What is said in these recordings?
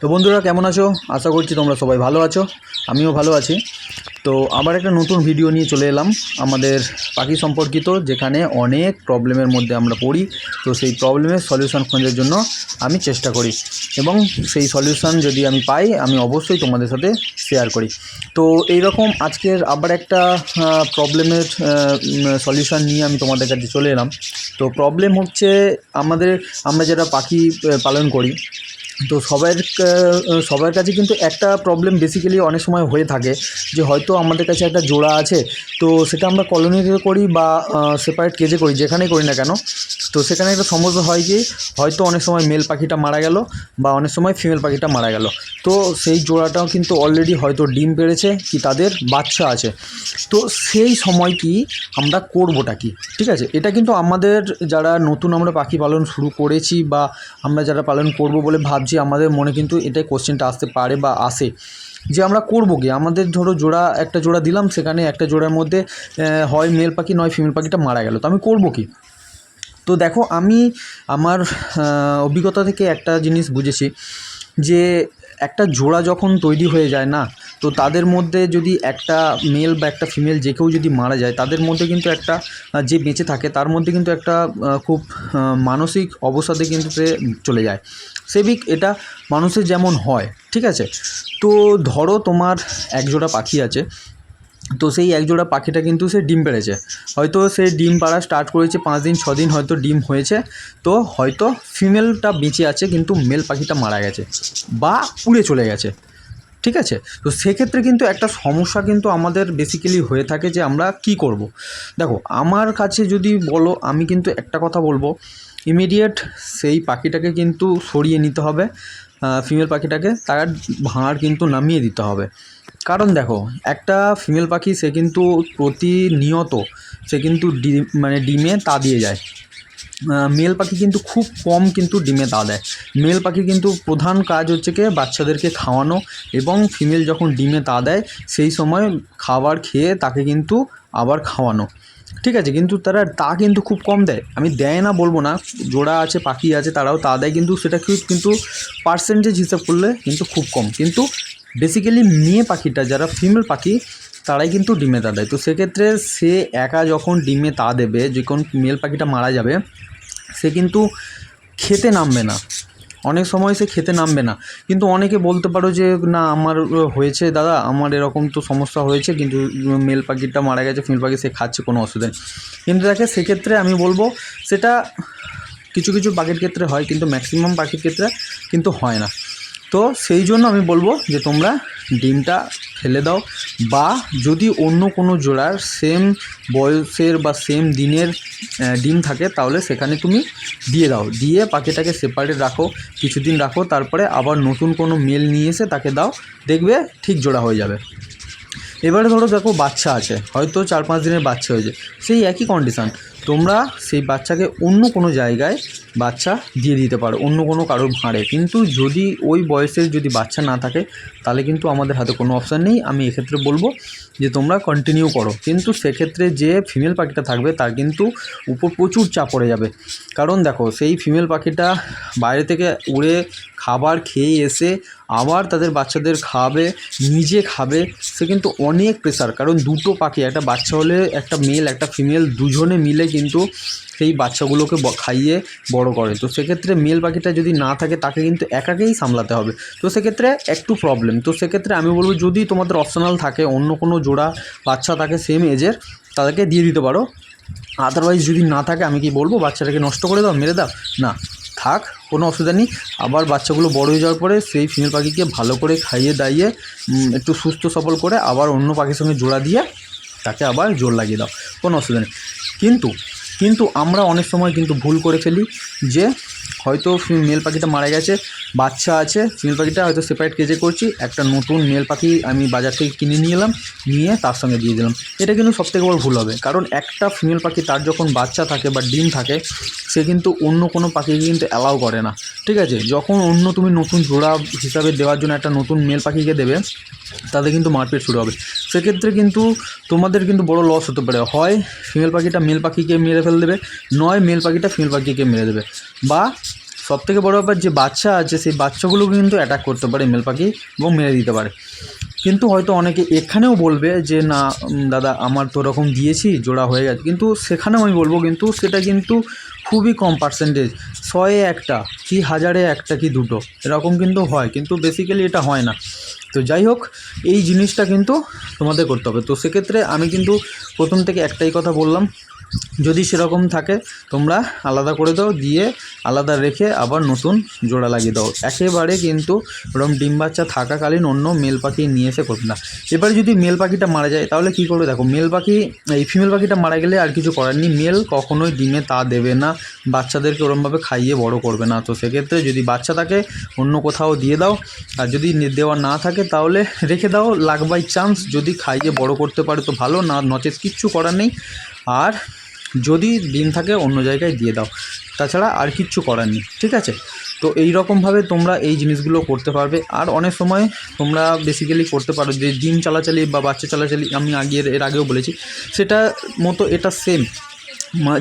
তো বন্ধুরা, কেমন আছো? আশা করছি তোমরা সবাই ভালো আছো। আমিও ভালো আছি। তো আবার একটা নতুন ভিডিও নিয়ে চলে এলাম আমাদের পাখি সম্পর্কিত, যেখানে অনেক প্রবলেমের মধ্যে আমরা পড়ি। তো সেই প্রবলেমের সলিউশন খোঁজার জন্য আমি চেষ্টা করি। এবং সেই সলিউশন যদি আমি পাই, আমি অবশ্যই তোমাদের সাথে শেয়ার করি। তো এই রকম আজকের আবার একটা প্রবলেমের সলিউশন নিয়ে আমি তোমাদের কাছে চলে এলাম। তো প্রবলেম হচ্ছে আমাদের, আমরা যারা পাখি পালন করি তো সবার সবার কাছে কিন্তু একটা প্রবলেম বেসিক্যালি অনেক সময় হয়ে থাকে, যে হয়তো আমাদের কাছে একটা জোড়া আছে, তো সেটা আমরা কলোনিতে করি বা সেপারেট কেজে করি, যেখানেই করি না কেন, তো সেখানে একটা সমস্যা হয় কি, হয়তো অনেক সময় মেল পাখিটা মারা গেল বা অনেক সময় ফিমেল পাখিটা মারা গেল। তো সেই জোড়াটাও কিন্তু অলরেডি হয়তো ডিম পেড়েছে কি তাদের বাচ্চা আছে। তো সেই সময় কি আমরা করবোটা কি, ঠিক আছে? এটা কিন্তু আমাদের যারা নতুন আমরা পাখি পালন শুরু করেছি বা আমরা যারা পালন করব বলে ভাবছি আমাদের মনে কিন্তু এটাই কোশ্চেনটা আসতে পারে বা আসে। যে আমরা করব কি? আমাদের ধরো জোড়া, একটা জোড়া দিলাম সেখানে একটা জোড়ার মধ্যে হয় মেল পাখি, নয় ফিমেল পাখিটা মারা গেল। তো আমি করব কি? তো দেখো, আমি আমার অভিজ্ঞতা থেকে একটা জিনিস বুঝেছি যে একটা জোড়া যখন তৈরি হয়ে যায় না তো তাদের মধ্যে যদি একটা মেল বা একটা ফিমেল যে কেউ যদি মারা যায়, তাদের মধ্যে কিন্তু একটা যে বেঁচে থাকে, তার মধ্যে কিন্তু একটা খুব মানসিক অবসাদে কিন্তু সে চলে যায়। সেবিক এটা মানুষের যেমন হয়, ঠিক আছে? তো ধরো তোমার একজোড়া পাখি আছে, তো সেই একজোড়া পাখিটা কিন্তু সে ডিম পেড়েছে। হয়তো সে ডিম পাড়া স্টার্ট করেছে পাঁচ দিন, ছ দিন, হয়তো ডিম হয়েছে, তো হয়তো ফিমেলটা বেঁচে আছে, কিন্তু মেল পাখিটা মারা গেছে বা উড়ে চলে গেছে। ঠিক আছে? তো সেক্ষেত্রে কিন্তু একটা সমস্যা কিন্তু আমাদের বেসিক্যালি হয়ে থাকে যে আমরা কি করব। দেখো, আমার কাছে যদি বলো, আমি কিন্তু একটা কথা বলব। ইমিডিয়েট সেই পাখিটাকে কিন্তু সরিয়ে নিতে হবে ফিমেল পাখিটাকে, তার ভাঁড় কিন্তু নামিয়ে দিতে হবে। কারণ দেখো, একটা ফিমেল পাখি সে কিন্তু প্রতিনিয়ত সে কিন্তু ডিম মানে ডিমে তা দিয়ে যায়। মেল পাখি কিন্তু খুব কম কিন্তু ডিমে তা দেয়। মেল পাখি কিন্তু প্রধান কাজ হচ্ছে কি বাচ্চাদেরকে খাওয়ানো এবং ফিমেল যখন ডিমে তা দেয়, সেই সময় খাবার খেয়ে তাকে কিন্তু আবার খাওয়ানো। ঠিক আছে, কিন্তু তারা, তা কিন্তু খুব কম দেয়। আমি দেয় না বলব না, জোড়া আছে, পাখি আছে, তারাও তা দেয়, কিন্তু সেটা কিন্তু পার্সেন্টেজ হিসাব করলে কিন্তু খুব কম। কিন্তু বেসিক্যালি মেয়ে পাখিটা, যারা ফিমেল পাখি তারাই কিন্তু ডিমে তা দেয়। তো সেক্ষেত্রে সে একা যখন ডিমে তা দেবে যখন মেল পাখিটা মারা যাবে, সে কিন্তু খেতে নামবে না। অনেক সময় সে খেতে নামবে না। কিন্তু অনেকে বলতে পারো যে, না, আমার হয়েছে দাদা, আমার এরকম তো সমস্যা হয়েছে, কিন্তু মেল পাখিটা মারা গেছে, ফিমেল পাখি সে খাচ্ছে, কোনো অসুবিধা নেই। কিন্তু দেখে সেক্ষেত্রে আমি বলব, সেটা কিছু কিছু পাখির ক্ষেত্রে হয়, কিন্তু ম্যাক্সিমাম পাখির ক্ষেত্রে কিন্তু হয় না। তো সেই জন্য আমি বলব যে তোমরা ডিমটা ফেলে দাও বা যদি অন্য কোনো জোড়ার সেম বয়সের বা সেম দিনের ডিম থাকে, তাহলে সেখানে তুমি দিয়ে দাও। দিয়ে পাখিটাকে সেপারেট রাখো, কিছুদিন রাখো, তারপরে আবার নতুন কোনো মেল নিয়ে এসে তাকে দাও, দেখবে ঠিক জোড়া হয়ে যাবে। এবারে ধরো দেখো বাচ্চা আছে, হয়তো চার পাঁচ দিনের বাচ্চা হয়েছে, সেই একই কন্ডিশান তোমরা সেই বাচ্চাকে অন্য কোনো জায়গায় বাচ্চা দিয়ে দিতে পারো, অন্য কোনো কারোর ভাঁড়ে কিন্তু যদি ওই বয়সের যদি বাচ্চা না থাকে, তাহলে কিন্তু আমাদের হাতে কোনো অপশান নেই। আমি এক্ষেত্রে বলব যে, তোমরা কন্টিনিউ করো। কিন্তু সেক্ষেত্রে যে ফিমেল পাখিটা থাকবে, তার কিন্তু উপর প্রচুর চাপ পড়ে যাবে। কারণ দেখো, সেই ফিমেল পাখিটা বাইরে থেকে উড়ে খাবার খেয়ে এসে আবার তাদের বাচ্চাদের খাওয়াবে নিজে খাবে, সে কিন্তু অনেক প্রেশার কারণ দুটো পাখি, একটা বাচ্চা হলে একটা মেল একটা ফিমেল দুজনে মিলে কিন্তু সেই বাচ্চাগুলোকে খাইয়ে বড় করে। তো সেক্ষেত্রে মেল পাখিটা যদি না থাকে, তাকে কিন্তু একাকেই সামলাতে হবে। তো সেক্ষেত্রে একটু প্রবলেম তো সেক্ষেত্রে আমি বলব, যদি তোমাদের অপশনাল থাকে, অন্য কোনো জোড়া বাচ্চা থাকে সেম এজের তাদেরকে দিয়ে দিতে পারো। আদারওয়াইজ যদি না থাকে, আমি কি বলব, বাচ্চাটাকে নষ্ট করে দাও, মেরে দাও। না। থাক, কোনো অসুবিধা নেই। আবার বাচ্চাগুলো বড় হয়ে যাওয়ার পরে সেই ফিমেল পাখিকে ভালো করে খাইয়ে দাইয়ে একটু সুস্থ সবল করে আবার অন্য পাখির সঙ্গে জোড়া দিয়ে তাকে আবার জোর লাগিয়ে দাও, কোনো অসুবিধা নেই। কিন্তু কিন্তু আমরা অনেক সময় কিন্তু ভুল করে ফেলি যে হয়তো মেল পাখিটা মারা গেছে, বাচ্চা আছে ফিমেল পাখিটা হয়তো সেপারেট কেজে করছি, একটা নতুন মেল পাখি আমি বাজার থেকে কিনে নিয়ে এলাম, নিয়ে তার সঙ্গে দিয়ে দিলাম। এটা কিন্তু সবথেকে বড় ভুল হবে। কারণ একটা ফিমেল পাখি তার যখন বাচ্চা থাকে বা ডিম থাকে, সে কিন্তু অন্য কোনো পাখিকে কিন্তু অ্যালাউ করে না। ঠিক আছে? যখন অন্য তুমি নতুন জোড়া হিসাবে দেওয়ার জন্য একটা নতুন মেল পাখিকে দেবে তাদের কিন্তু মারপিট শুরু হবে। সেক্ষেত্রে কিন্তু তোমাদের কিন্তু বড় লস হতে পারে। হয় ফিমেল পাখিটা মেল পাখিকে মেরে ফেলে দেবে, নয় মেল পাখিটা ফিমেল পাখিকে মেরে দেবে। বা সব থেকে বড় ব্যাপার যে বাচ্চা আছে, সেই বাচ্চাগুলোকে কিন্তু অ্যাটাক করতে পারে মেল পাখি এবং মেরে দিতে পারে। কিন্তু হয়তো অনেকে এখানেও বলবে যে, না দাদা, আমার তো ওরকম দিয়েছি, জোড়া হয়ে গেছে। কিন্তু সেখানেও আমি বলব, কিন্তু সেটা কিন্তু খুবই কম পার্সেন্টেজ শয়ে একটা কি হাজারে একটা কি দুটো, এরকম কিন্তু হয়, কিন্তু বেসিক্যালি এটা হয় না। তো যাই হোক, এই জিনিসটা কিন্তু তোমাদের করতে হবে। তো সেক্ষেত্রে আমি কিন্তু প্রথম থেকে একটাই কথা বললাম, যদি সেরকম থাকে তোমরা আলাদা করে দাও, দিয়ে আলাদা রেখে আবার নতুন জোড়া লাগিয়ে দাও। একেবারে কিন্তু ওরকম ডিম বাচ্চা থাকাকালীন অন্য মেল পাখি নিয়ে এসে করবে না। এবারে যদি মেল পাখিটা মারা যায়, তাহলে কী করবে দেখো, মেল পাখি, এই ফিমেল পাখিটা মারা গেলে আর কিছু করার নেই। মেল কখনোই ডিমে তা দেবে না, বাচ্চাদেরকে ওরমভাবে খাইয়ে বড় করবে না। তো সেক্ষেত্রে যদি বাচ্চা থাকে, অন্য কোথাও দিয়ে দাও। আর যদি দেওয়া না থাকে, তাহলে রেখে দাও। লাগ বাই চান্স যদি খাইয়ে বড় করতে পারে তো ভালো, না নচেত কিচ্ছু করার নেই। আর যদি ডিম থাকে অন্য জায়গায় দিয়ে দাও। তাছাড়া আর কিচ্ছু করার নেই, ঠিক আছে? তো এই রকমভাবে তোমরা এই জিনিসগুলো করতে পারবে। আর অনেক সময় তোমরা বেসিক্যালি করতে পারো যে ডিম চালাচালি বা বাচ্চা চালাচালি আমি আগে এর আগেও বলেছি। সেটা মতো এটা সেম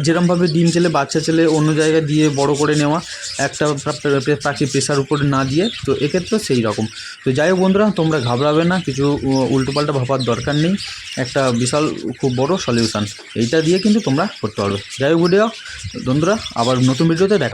যেরমভাবে ডিম ছেলে বাচ্চা ছেলে অন্য জায়গায় দিয়ে বড় করে নেওয়া, একটা পা- পা- পাখি প্রেশার উপরে না দিয়ে, তো এক্ষেত্রে সেই রকম। তো যাই হোক বন্ধুরা, তোমরা ঘাবড়াবে না, কিছু উল্টোপাল্টা ভাবার দরকার নেই। একটা বিশাল, খুব বড় সলিউশান এইটা দিয়ে কিন্তু তোমরা করতে পারবে। যাই হোক বন্ধুরা, আবার নতুন ভিডিওতে দেখা